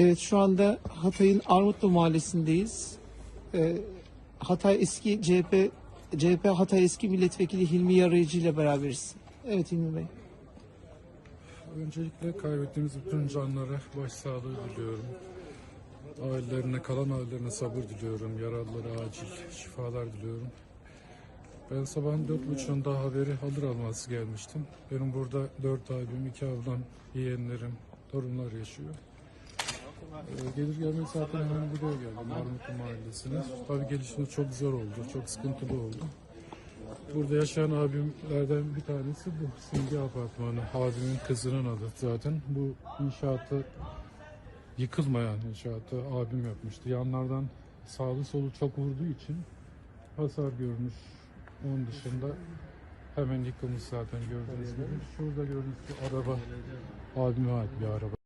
Evet şu anda Hatay'ın Armutlu mahallesindeyiz. Ee, Hatay eski CHP CHP Hatay eski milletvekili Hilmi Yarayıcı ile beraberiz. Evet Hilmi Bey. Öncelikle kaybettiğimiz bütün canlara başsağlığı diliyorum. Ailelerine, kalan ailelerine sabır diliyorum. Yaralılara acil şifalar diliyorum. Ben sabahın dört buçuğunda haberi alır almaz gelmiştim. Benim burada dört abim, iki ablam, yeğenlerim, torunlar yaşıyor. Ee, gelir gelmek zaten hemen buraya geldim Armutlu Mahallesi'ne. Tabii gelişimiz çok zor oldu, çok sıkıntılı oldu. Burada yaşayan abimlerden bir tanesi bu Simge Apartmanı. Abimin kızının adı zaten. Bu inşaatı yıkılmayan inşaatı abim yapmıştı. Yanlardan sağlı solu çok vurduğu için hasar görmüş. Onun dışında hemen yıkılmış zaten gördüğünüz gibi. Şurada gördüğünüz bu araba abime ait bir araba.